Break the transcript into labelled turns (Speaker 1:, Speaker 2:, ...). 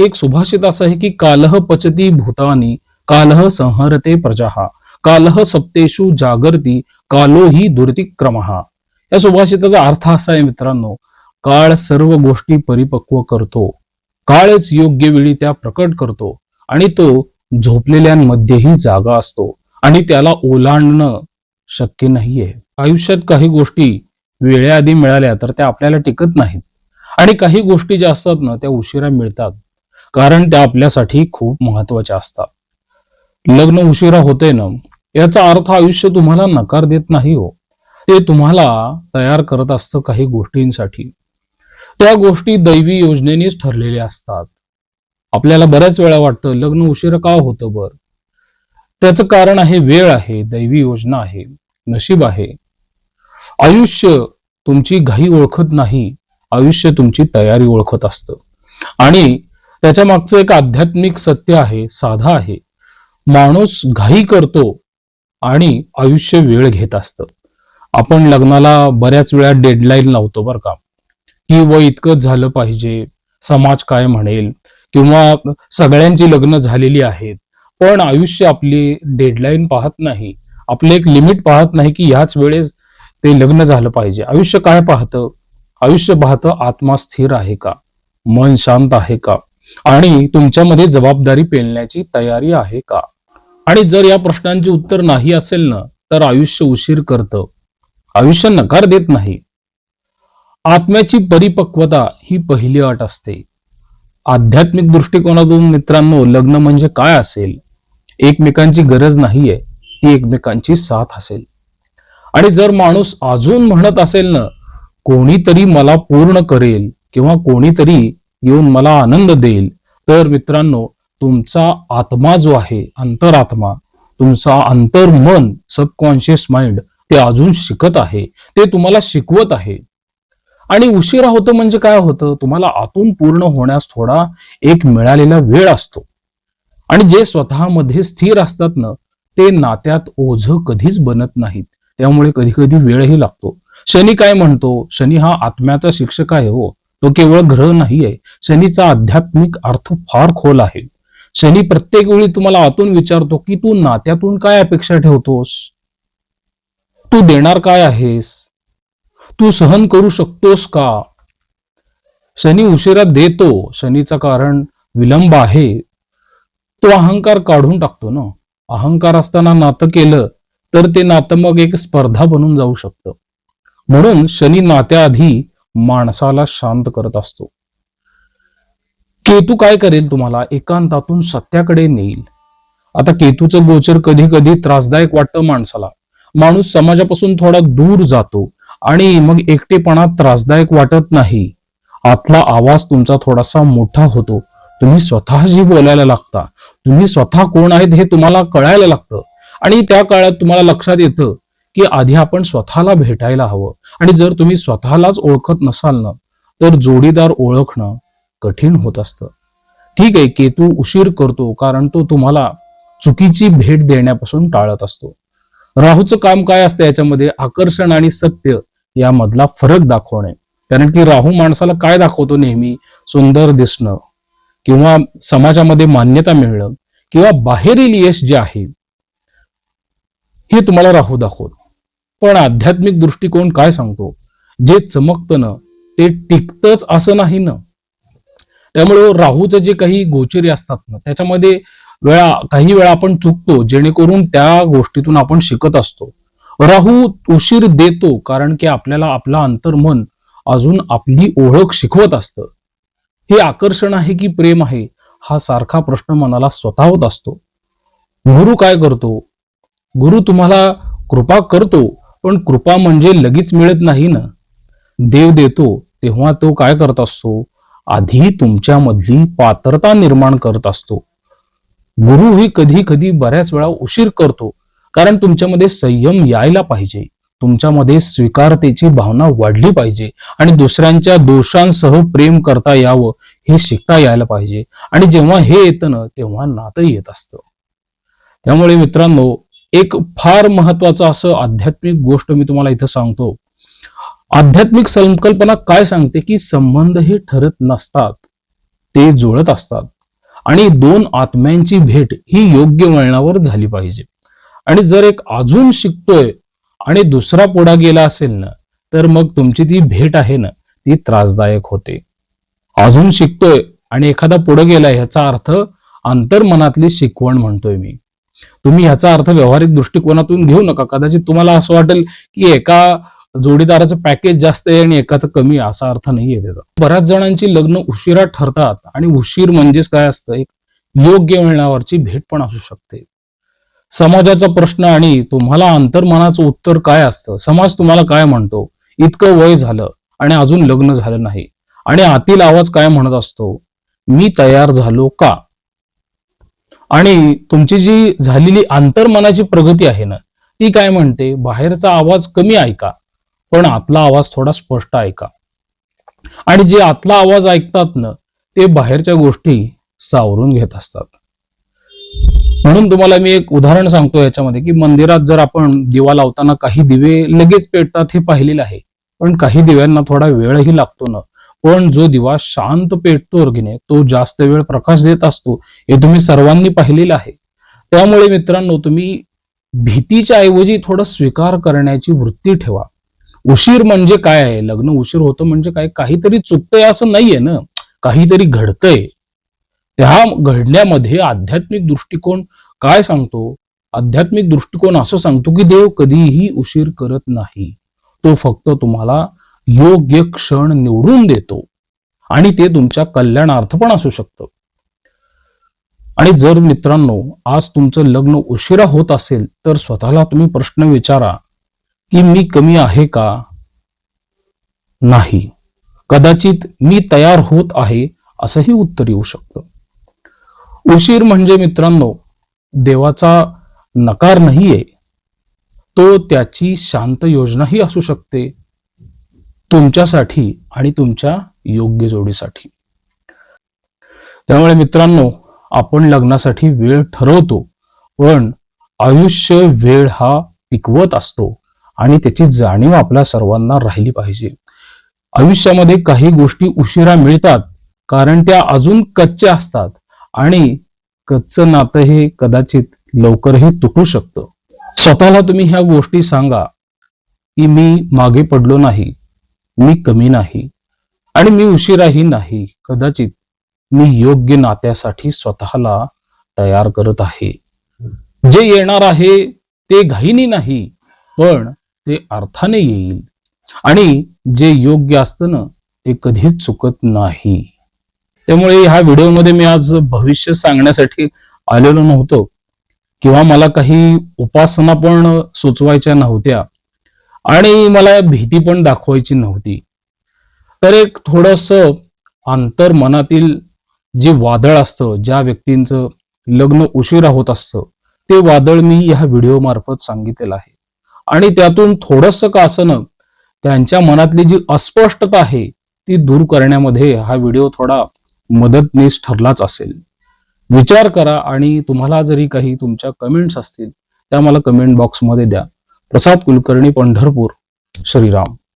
Speaker 1: एक सुभाषित असं आहे की कालह पचती भूतानी कालह संहरते प्रजाहा कालह सप्तेषु जागर्ती कालो ही दुर्तिक्रमहा. या सुभाषिताचा अर्थ असा आहे मित्रांनो काळ सर्व गोष्टी परिपक्व करतो. काळच योग्य वेळी त्या प्रकट करतो आणि तो झोपलेल्यांमध्येही जागा असतो आणि त्याला ओलांडणं शक्य नाहीये. आयुष्यात काही गोष्टी वेळेआधी मिळाल्या तर त्या आपल्याला टिकत नाहीत आणि काही गोष्टी ज्या असतात ना त्या उशिरा मिळतात. कारण त्या आपल्यासाठी खूप महत्त्वाच्या असतात. लग्न उशिरा होते ना याचा अर्थ आयुष्य तुम्हाला नकार देत नाही हो. ते तुम्हाला तयार करत असतं काही गोष्टींसाठी. त्या गोष्टी दैवी योजनेनेच ठरलेल्या असतात. आपल्याला बऱ्याच वेळा वाटतं लग्न उशिरा का होतं बर? त्याचं कारण आहे वेळ आहे दैवी योजना आहे नशीब आहे. आयुष्य तुमची घाई ओळखत नाही आयुष्य तुमची तयारी ओळखत असतं. आणि त्याच्या मागचं एक आध्यात्मिक सत्य आहे साधा आहे. माणूस घाई करतो आणि आयुष्य वेळ घेत असतं. आपण लग्नाला बऱ्याच वेळा डेडलाईन लावतो बरं का. की व इतकंच झालं पाहिजे समाज काय म्हणेल किंवा सगळ्यांची लग्न झालेली आहेत पण आयुष्य आपली डेडलाईन पाहत नाही. आपले एक लिमिट पाहत नाही की ह्याच वेळेस ते लग्न झालं पाहिजे. आयुष्य काय पाहतं? आयुष्य पाहतं आत्मा स्थिर आहे का? मन शांत आहे का? आणि तुमच्यामध्ये जबाबदारी पेलण्याची तयारी आहे का? आणि जर या प्रश्नांचे उत्तर नाही असेल ना तर आयुष्य उशीर करतं. आयुष्य नकार देत नाही. आत्म्याची परिपक्वता ही पहिली अट असते. आध्यात्मिक दृष्टिकोनातून मित्रांनो लग्न म्हणजे काय असेल? एकमेकांची गरज नाहीये ती एकमेकांची साथ असेल. आणि जर माणूस अजून म्हणत असेल ना कोणीतरी मला पूर्ण करेल किंवा कोणीतरी येऊन मला आनंद देईल. तर मित्रांनो तुमचा आत्मा जो आहे अंतरात्मा तुमचा अंतर्मन सबकॉन्शियस माइंड ते अजून शिकत आहे. ते तुम्हाला शिकवत आहे. आणि उशिरा होतं म्हणजे काय होतं? तुम्हाला आतून पूर्ण होण्यास थोडा एक मिळालेला वेळ असतो. आणि जे स्वतःमध्ये स्थिर असतात ना ते नात्यात ओझ कधीच बनत नाहीत. त्यामुळे कधी कधी वेळही लागतो. शनी काय म्हणतो? शनी हा आत्म्याचा शिक्षक आहे हो. तो केवळ ग्रह नाही आहे शनीचा आध्यात्मिक अर्थ फार खोल आहे. शनी प्रत्येक वेळी तुम्हाला आतून विचारतो की तू नात्यातून काय अपेक्षा ठेवतोस? तू देणार काय आहेस? तू सहन करू शकतोस का? शनी उशिरा देतो. शनीचं कारण विलंब आहे. तो अहंकार काढून टाकतो ना. अहंकार असताना नातं केलं तर ते नातं मग एक स्पर्धा बनून जाऊ शकतं. म्हणून शनी नात्याआधी माणसाला शांत करत असतो. केतू काय करेल तुम्हाला? एकांतातून सत्याकडे नेईल. आता केतूचं गोचर कधी कधी त्रासदायक वाटतं माणसाला. माणूस समाजापासून थोडा दूर जातो आणि मग एकटेपणा त्रासदायक वाटत नाही. आतला आवाज तुमचा थोडासा मोठा होतो. तुम्ही स्वतःशी बोलायला लागता. तुम्ही स्वतः कोण आहेत हे तुम्हाला कळायला लागतं. आणि त्या काळात तुम्हाला लक्षात येतं की आधी आपण स्वतःला भेटायला हवं. आणि जर तुम्ही स्वतःलाच ओळखत नसाल ना तर जोडीदार ओळखणं कठीण होत असतं. ठीक आहे केतू उशीर करतो कारण तो तुम्हाला चुकीची भेट देण्यापासून टाळत असतो. राहूचं काम काय असतं याच्यामध्ये? आकर्षण आणि सत्य यामधला फरक दाखवणे. कारण की राहू माणसाला काय दाखवतो नेहमी? सुंदर दिसणं. किंवा समाजामध्ये मान्यता मिळणं. किंवा बाहेरील यश जे आहे हे तुम्हाला राहू दाखवतो. पण आध्यात्मिक दृष्टिकोन काय सांगतो? जे चमकतं ना ते टिकतच असं नाही ना. त्यामुळे राहूचं जे काही गोचरी असतात ना त्याच्यामध्ये वेळा काही वेळा आपण चुकतो जेणेकरून त्या गोष्टीतून आपण शिकत असतो. राहू उशीर देतो कारण की आपल्याला आपला अंतर्मन अजून आपली ओळख शिकवत असतं. हे आकर्षण आहे की प्रेम आहे हा सारखा प्रश्न मनाला स्वतः होत असतो. गुरु काय करतो? गुरु तुम्हाला कृपा करतो पण कृपा म्हणजे लगेच मिळत नाही ना. देव देतो तेव्हा तो काय करत असतो? आधी तुमच्यामधली पात्रता निर्माण करत असतो. गुरु ही कधी कधी बऱ्याच वेळा उशीर करतो कारण तुमच्यामध्ये संयम यायला पाहिजे. तुमच्यामध्ये स्वीकारतेची भावना वाढली पाहिजे आणि दुसऱ्यांच्या दोषांसह प्रेम करता यावं हे शिकता यायला पाहिजे. आणि जेव्हा हे येतं ना तेव्हा नातं येत असतं. त्यामुळे मित्रांनो एक फार महत्वाचं असं आध्यात्मिक गोष्ट मी तुम्हाला इथं सांगतो. आध्यात्मिक संकल्पना काय सांगते की संबंध हे ठरत नसतात ते जुळत असतात आणि दोन आत्म्यांची भेट ही योग्य वळणावर झाली पाहिजे. आणि जर एक अजून शिकतोय आणि दुसरा पुढा गेला असेल ना तर मग तुमची ती भेट आहे ना ती त्रासदायक होते. अजून शिकतोय आणि एखादा पुढे गेलाय ह्याचा अर्थ अंतर्मनातली शिकवण म्हणतोय मी. तुम्ही ह्याचा अर्थ व्यावहारिक दृष्टिकोनातून घेऊ नका. कदाचित तुम्हाला असं वाटेल की एका जोडीदाराचं पॅकेज जास्त आहे आणि एकाचं कमी आहे असा अर्थ नाहीये त्याचा. बऱ्याच जणांची लग्न उशिरा ठरतात आणि उशीर म्हणजेच काय असतं? एक योग्य मिळण्यावरची भेट पण असू शकते. समाजाचा प्रश्न आणि तुम्हाला अंतर्मनाचं उत्तर काय असतं? समाज तुम्हाला काय म्हणतो? इतकं वय झालं आणि अजून लग्न झालं नाही. आणि आतील आवाज काय म्हणत असतो? मी तयार झालो का? आणि तुमची जी झालेली आंतरमनाची प्रगती आहे ना ती काय म्हणते? बाहेरचा आवाज कमी ऐका पण आतला आवाज थोडा स्पष्ट ऐका. आणि जे आतला आवाज ऐकतात ना ते बाहेरच्या गोष्टी सावरून घेत असतात. म्हणून तुम्हाला मी एक उदाहरण सांगतो याच्यामध्ये की मंदिरात जर आपण दिवा लावताना काही दिवे लगेच पेटतात हे पाहिलेलं आहे पण काही दिव्यांना थोडा वेळही लागतो ना पण जो दिवा शांत पेटतो अर्गिने तो जास्त वेळ प्रकाश देत असतो हे तुम्ही सर्वांनी पाहिलेलं आहे. त्यामुळे मित्रांनो तुम्ही भीतीच्या ऐवजी थोडं स्वीकार करण्याची वृत्ती ठेवा. उशीर म्हणजे काय आहे? लग्न उशीर होतं म्हणजे काय? काहीतरी चुकतंय असं नाहीये ना? काहीतरी घडतंय. त्या घडण्यामध्ये आध्यात्मिक दृष्टिकोन काय सांगतो? आध्यात्मिक दृष्टिकोन असं सांगतो की देव कधीही उशीर करत नाही. तो फक्त तुम्हाला योग्य क्षण निवडून देतो. आणि ते तुमच्या कल्याणार्थ पण असू शकतं. आणि जर मित्रांनो आज तुमचं लग्न उशिरा होत असेल तर स्वतःला तुम्ही प्रश्न विचारा की मी कमी आहे का? नाही. कदाचित मी तयार होत आहे असंही उत्तर येऊ शकतं. उशीर म्हणजे मित्रांनो देवाचा नकार नाहीये. तो त्याची शांत योजनाही असू शकते. तुमच्यासाठी आणि तुमच्या योग्य जोडीसाठी. त्यामुळे मित्रांनो आपण लग्नासाठी वेळ ठरवतो पण आयुष्य वेळ हा पिकवत असतो आणि त्याची जाणीव आपल्या सर्वांना राहिली पाहिजे. आयुष्यामध्ये काही गोष्टी उशिरा मिळतात कारण त्या अजून कच्च्या असतात आणि कच्चं नातं हे कदाचित लवकरही तुटू शकतं. स्वतःला तुम्ही ह्या गोष्टी सांगा की मी मागे पडलो नाही. मी कमी नाही आणि मी उशिराही नाही. कदाचित मी योग्य नात्यासाठी स्वतःला तयार करत आहे. जे येणार आहे ते घाईनी नाही पण ते अर्थाने येईल. आणि जे योग्य असतं ना ते कधीच चुकत नाही. त्यामुळे ह्या व्हिडिओमध्ये मी आज भविष्य सांगण्यासाठी आलेलो नव्हतो. किंवा मला काही उपासना पण सुचवायच्या नव्हत्या. आणि मला भीती पण दाखवायची नव्हती. तर एक थोडस अंतर मनातील जे वादळ असतं ज्या व्यक्तींचं लग्न उशिरा होत असतं ते वादळ मी ह्या व्हिडिओ मार्फत सांगितलेलं आहे. आणि त्यातून थोडस का असणं त्यांच्या मनातली जी अस्पष्टता आहे ती दूर करण्यामध्ये हा व्हिडिओ थोडा मदतनीस ठरलाच असेल. विचार करा आणि तुम्हाला जरी काही तुमच्या कमेंट्स असतील त्या मला कमेंट बॉक्समध्ये द्या. प्रसाद कुलकर्णी पंढरपूर श्रीराम.